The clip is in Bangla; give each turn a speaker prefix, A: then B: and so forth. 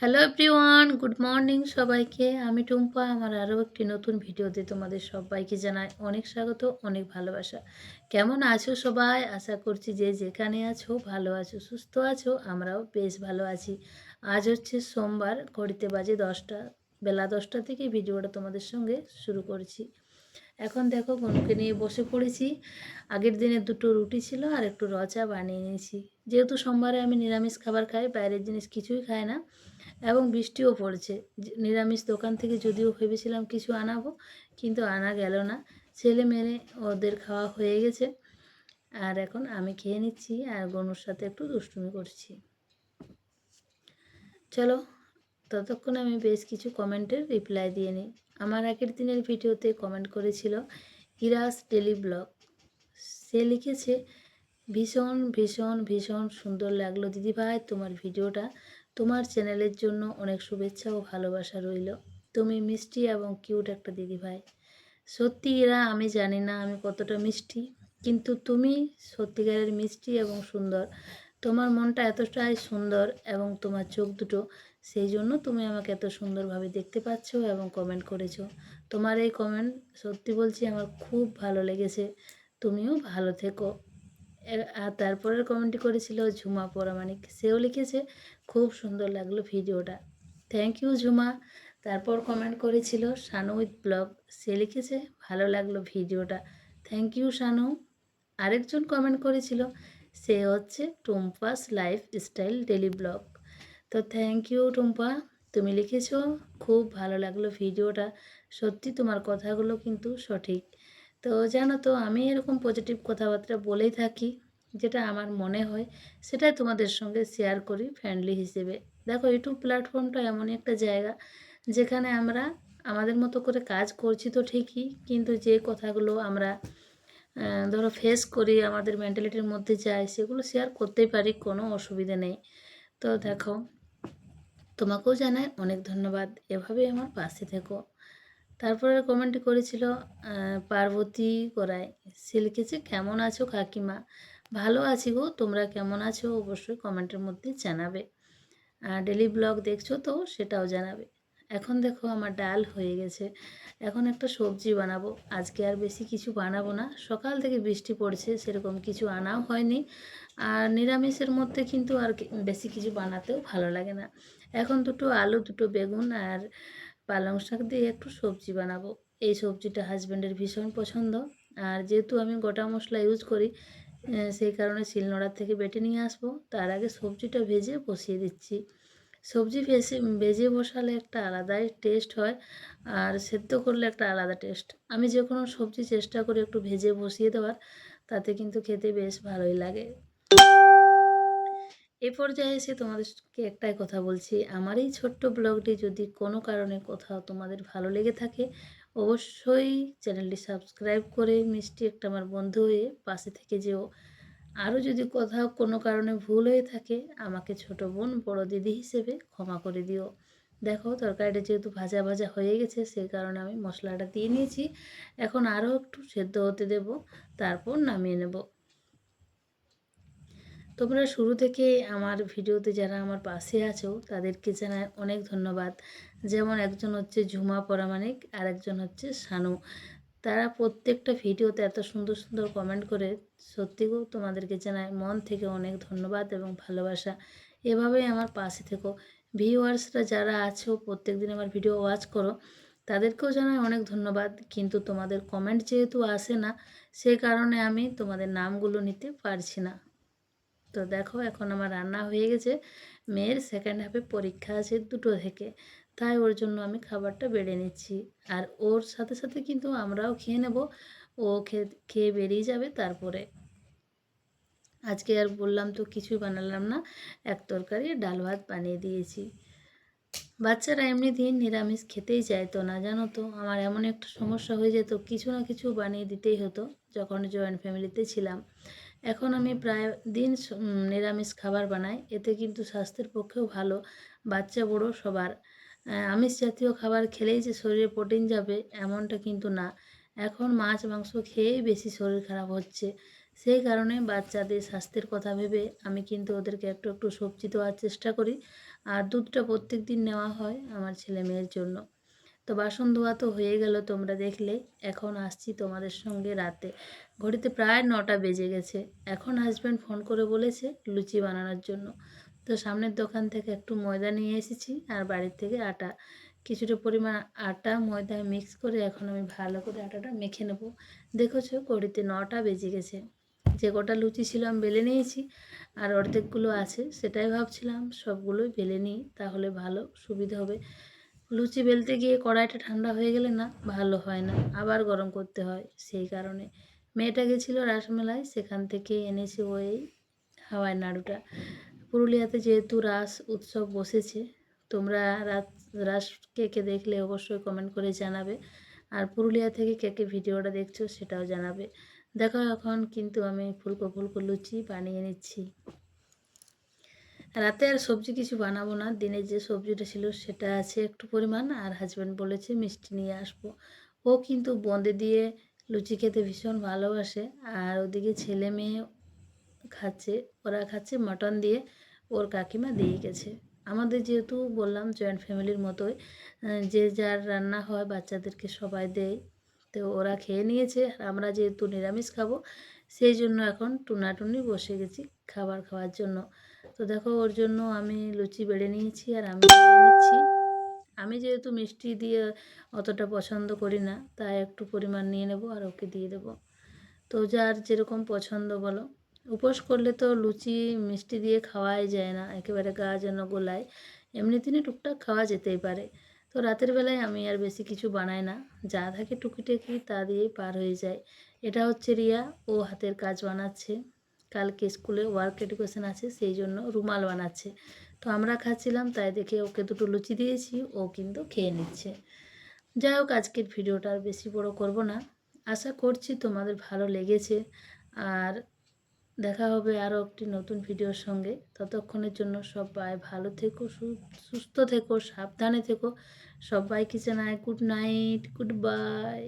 A: হ্যালো এভরিওয়ান গুড মর্নিং সবাইকে। আমি টুম্পা, আমার আরও একটি নতুন ভিডিওতে তোমাদের সবাইকে জানাই অনেক স্বাগত, অনেক ভালোবাসা। কেমন আছো সবাই? আশা করছি যে যেখানে আছো ভালো আছো, সুস্থ আছো, আমরাও বেশ ভালো আছি। আজ হচ্ছে সোমবার, ঘড়িতে বাজে দশটা, বেলা দশটা থেকে ভিডিওটা তোমাদের সঙ্গে শুরু করছি। এখন দেখো গনুকে নিয়ে বসে পড়েছি। আগের দিনে দুটো রুটি ছিল আর একটু রচা বানিয়ে নিয়েছি। যেহেতু সোমবারে আমি নিরামিষ খাবার খাই, বাইরের জিনিস কিছুই খাই না। এবং বৃষ্টিও পড়ছে। নিরামিষ দোকান থেকে যদিও ভেবেছিলাম কিছু আনাবো, কিন্তু আনা গেল না। ছেলে মেয়ে ওদের খাওয়া হয়ে গেছে। আর এখন আমি খেয়ে নিচ্ছি আর গনুর সাথে একটু দুষ্টুমি করছি। চলো, ততক্ষণ আমি বেশ কিছু কমেন্টের রিপ্লাই দিয়ে নিই। আমার আগের দিনের ভিডিওতে কমেন্ট করেছিল, ইরাস ডেলি ব্লগ। সে লিখেছে, ভীষণ ভীষণ ভীষণ সুন্দর লাগল। দিদিভাই, তোমার ভিডিওটা তোমার চ্যানেলের জন্য অনেক শুভেচ্ছা ও ভালোবাসা রইল। তুমি মিষ্টি এবং কিউট একটা দিদিভাই। সত্যি এরা, আমি জানি না আমি কতটা মিষ্টি, কিন্তু তুমি সত্যিকারের মিষ্টি এবং সুন্দর। তোমার মনটা এতটাই সুন্দর এবং তোমার চোখ দুটো, সেই জন্য তুমি আমাকে এত সুন্দরভাবে দেখতে পাচ্ছ এবং কমেন্ট করেছ। তোমার এই কমেন্ট সত্যি বলছি আমার খুব ভালো লেগেছে। তুমিও ভালো থেকো। আর তারপরের কমেন্টটি করেছিল ঝুমা পরামানিক সেও লিখেছে, খুব সুন্দর লাগল ভিডিওটা। Thank you Jhuma. তারপর কমেন্ট করেছিল শানু উইথ ব্লগ। সে লিখেছে, ভালো লাগল ভিডিওটা। Thank you Shanu. আরেকজন কমেন্ট করেছিল, সে হচ্ছে Tumpa's life style daily blog. তো থ্যাংক ইউ টুম্পা। তুমি লিখেছ, খুব ভালো লাগল ভিডিওটা। সত্যি তোমার কথাগুলো কিন্তু সঠিক। তো জানো তো, আমি এরকম পজিটিভ কথাবার্তা বলেই থাকি, যেটা আমার মনে হয়, সেটাই তোমাদের সঙ্গে শেয়ার করি ফ্রেন্ডলি হিসেবে। দেখো ইউটিউব প্ল্যাটফর্মটা এমনই একটা জায়গা, যেখানে আমরা আমাদের মতো করে কাজ করছি তো ঠিকই, কিন্তু যে কথাগুলো আমরা ধরো ফেস করি, আমাদের মেন্টালিটির মধ্যে যায়, সেগুলো শেয়ার করতেই পারি, কোনো অসুবিধা নেই। তো দেখো, তোমাকেও জানাই অনেক ধন্যবাদ। এভাবেই আমার পাশে থেকো। তারপরে কমেন্ট করেছিল পার্বতী করায় সে লিখেছে কেমন আছো কাকিমা? ভালো আছি গো, তোমরা কেমন আছো? অবশ্যই কমেন্টের মধ্যে জানাবে। আর ডেলি ব্লগ দেখছ তো, সেটাও জানাবে। এখন দেখো আমার ডাল হয়ে গেছে, এখন একটা সবজি বানাবো। আজকে আর বেশি কিছু বানাবো না, সকাল থেকে বৃষ্টি পড়ছে, সেরকম কিছু আনাও হয়নি। আর নিরামিষের মধ্যে কিন্তু আর বেশি কিছু বানাতেও ভালো লাগে না। এখন দুটো আলু, দুটো বেগুন আর পালং শাক দিয়ে একটু সবজি বানাবো। এই সবজিটা হাজব্যান্ডের ভীষণ পছন্দ। আর যেহেতু আমি গোটা মশলা ইউজ করি সেই কারণে শিলনোড়ার থেকে বেটে নিয়ে আসব। তার আগে সবজিটা ভেজে বসিয়ে দিচ্ছি। সবজি ভেজে ভেজে বসালে একটা আলাদাই টেস্ট হয় আর সেদ্ধ করলে একটা আলাদা টেস্ট আমি যে কোনো সবজি চেষ্টা করি একটু ভেজে বসিয়ে দেওয়ার, তাতে কিন্তু খেতে বেশ ভালোই লাগে। এ পর্যায়ে এসে তোমাদেরকে একটাই কথা বলছি। আমার এই ছোট্ট ব্লগটি যদি কোনো কারণে কোথাও তোমাদের ভালো লেগে থাকে, অবশ্যই চ্যানেলটি সাবস্ক্রাইব করে মিষ্টি একটা আমার বন্ধু হয়ে পাশে থেকে যেও। আরও যদি কোথাও কোনো কারণে ভুল হয়ে থাকে, আমাকে ছোট বোন বড় দিদি হিসেবে ক্ষমা করে দিও। দেখো, তরকারিটা যেহেতু ভাজা ভাজা হয়ে গেছে সেই কারণে আমি মশলাটা দিয়ে নিয়েছি। এখন আরও একটু সেদ্ধ হতে দেব, তারপর নামিয়ে নেব। তোমরা শুরু থেকে আমার ভিডিওতে যারা আমার পাশে আছো, তাদেরকে জানাই অনেক ধন্যবাদ। যেমন একজন হচ্ছে ঝুমা পরামানিক আর একজন হচ্ছে শানু। তারা প্রত্যেকটা ভিডিওতে এত সুন্দর সুন্দর কমেন্ট করে, সত্যিও তোমাদেরকে জানাই মন থেকে অনেক ধন্যবাদ এবং ভালোবাসা। এভাবেই আমার পাশে থেকো। ভিউয়ার্সরা যারা আছো প্রত্যেক দিন আমার ভিডিও ওয়াচ করো, তাদেরকেও জানাই অনেক ধন্যবাদ। কিন্তু তোমাদের কমেন্ট যেহেতু আসে না, সে কারণে আমি তোমাদের নামগুলো নিতে পারছি না। তো দেখো এখন আমার রান্না হয়ে গেছে। মেয়ের সেকেন্ড হাফে পরীক্ষা আছে দুটো থেকে। তাই ওর জন্য আমি খাবারটা বেড়ে নিচ্ছি। আর ওর সাথে সাথে কিন্তু আমরাও খেয়ে নেব। ও খেয়ে খেয়ে বেরিয়ে যাবে তারপরে। আজকে আর বললাম তো কিছুই বানালাম না। এক তরকারি ডাল ভাত বানিয়ে দিয়েছি। বাচ্চারা এমনি দিন নিরামিষ খেতেই চাইতো না, জানো তো। আমার এমন একটা সমস্যা হয়ে যেত, কিছু না কিছু বানিয়ে দিতেই হতো, যখন জয়েন্ট ফ্যামিলিতে ছিলাম। এখন আমি প্রায় দিন নিরামিষ খাবার বানাই। এতে কিন্তু স্বাস্থ্যের পক্ষেও ভালো, বাচ্চা বড়ো সবার। আমিষ জাতীয় খাবার খেলেই যে শরীরে প্রোটিন যাবে এমনটা কিন্তু না। এখন মাছ, মাংস খেয়েই বেশি শরীর খারাপ হচ্ছে। সেই কারণে বাচ্চাদের স্বাস্থ্যের কথা ভেবে আমি কিন্তু ওদেরকে একটু একটু সবজি দেওয়ার চেষ্টা করি। আর দুধটা প্রত্যেক দিন নেওয়া হয় আমার ছেলে মেয়ের জন্য। তো বাসন ধোয়া তো হয়ে গেল তোমরা দেখলে। এখন আসছি তোমাদের সঙ্গে রাতে। ঘড়িতে প্রায় নটা বেজে গেছে। এখন হাজব্যান্ড ফোন করে বলেছে লুচি বানানোর জন্য। তো সামনের দোকান থেকে একটু ময়দা নিয়ে এসেছি আর বাড়ির থেকে আটা। কিছুটা পরিমাণ আটা ময়দা মিক্স করে এখন আমি ভালো করে আটাটা মেখে নেব। দেখেছ ঘড়িতে নটা বেজে গেছে। যে কটা লুচি ছিল আমি বেলে নিয়েছি আর অর্ধেকগুলো আছে, সেটাই ভাবছিলাম সবগুলোই বেলে নিই, তাহলে ভালো সুবিধা হবে। লুচি বেলতে গিয়ে কড়াইটা ঠান্ডা হয়ে গেলে না, ভালো হয় না। আবার গরম করতে হয়, সেই কারণে। মেয়েটা গেছিল রাসমেলায়, সেখান থেকে এনেছে ওই হাওয়াই নাড়ুটা। পুরুলিয়াতে যেহেতু রাস উৎসব বসেছে, তোমরা রাত, রাস কে কে দেখলে অবশ্যই কমেন্ট করে জানাবে। আর পুরুলিয়া থেকে কে কে ভিডিওটা দেখছ সেটাও জানাবে। দেখো এখন কিন্তু আমি ফুলকো ফুলকো লুচি বানিয়ে নিচ্ছি। রাতে আর সবজি কিছু বানাবো না। দিনে যে সবজিটা ছিল সেটা আছে একটু পরিমাণ আর হাজব্যান্ড বলেছে মিষ্টি নিয়ে আসব। ও কিন্তু বঁদে দিয়ে লুচি খেতে ভীষণ ভালোবাসে আর ওদিকে ছেলে মেয়ে খাচ্ছে, ওরা খাচ্ছে মটন দিয়ে, ওর কাকিমা দিয়ে গেছে। আমাদের যেহেতু বললাম জয়েন্ট ফ্যামিলির মতোই যে যার রান্না হয় বাচ্চাদেরকে সবাই দেয়, তো ওরা খেয়ে নিয়েছে। আমরা যেহেতু নিরামিষ খাব সেই জন্য এখন টুনাটুনি বসে গেছি খাবার খাওয়ার জন্য। তো দেখো ওর জন্য আমি লুচি বেড়ে নিয়েছি আর আমি নিচ্ছি। আমি যেহেতু মিষ্টি দিয়ে অতটা পছন্দ করি না, তাই একটু পরিমাণ নিয়ে নেব আর ওকে দিয়ে দেবো। তো যার যেরকম পছন্দ বলো। উপোস করলে তো লুচি মিষ্টি দিয়ে খাওয়াই যায় না, একেবারে গা যেন গোলায়। এমনি দিনে টুকটাক খাওয়া যেতেই পারে। তো রাতের বেলায় আমি আর বেশি কিছু বানাই না। যা থাকে টুকিটাকি তা দিয়েই পার হয়ে যায়। এটা হচ্ছে রিয়া, ও হাতের কাজ বানাচ্ছে। কালকে স্কুলে ওয়ার্ক এডুকেশন আছে, সেই জন্য রুমাল বানাচ্ছে। তো আমরা খাচ্ছিলাম, তাই দেখে ওকে দুটো লুচি দিয়েছি, ও কিন্তু খেয়ে নিচ্ছে। যাই হোক, আজকের ভিডিওটা আর বেশি বড় করব না। আশা করছি তোমাদের ভালো লেগেছে। আর দেখা হবে আরও একটি নতুন ভিডিওর সঙ্গে। ততক্ষণের জন্য সবাই ভালো থেকো সুস্থ থেকো, সাবধানে থেকো। সবাইকে জানাই গুড নাইট গুড বাই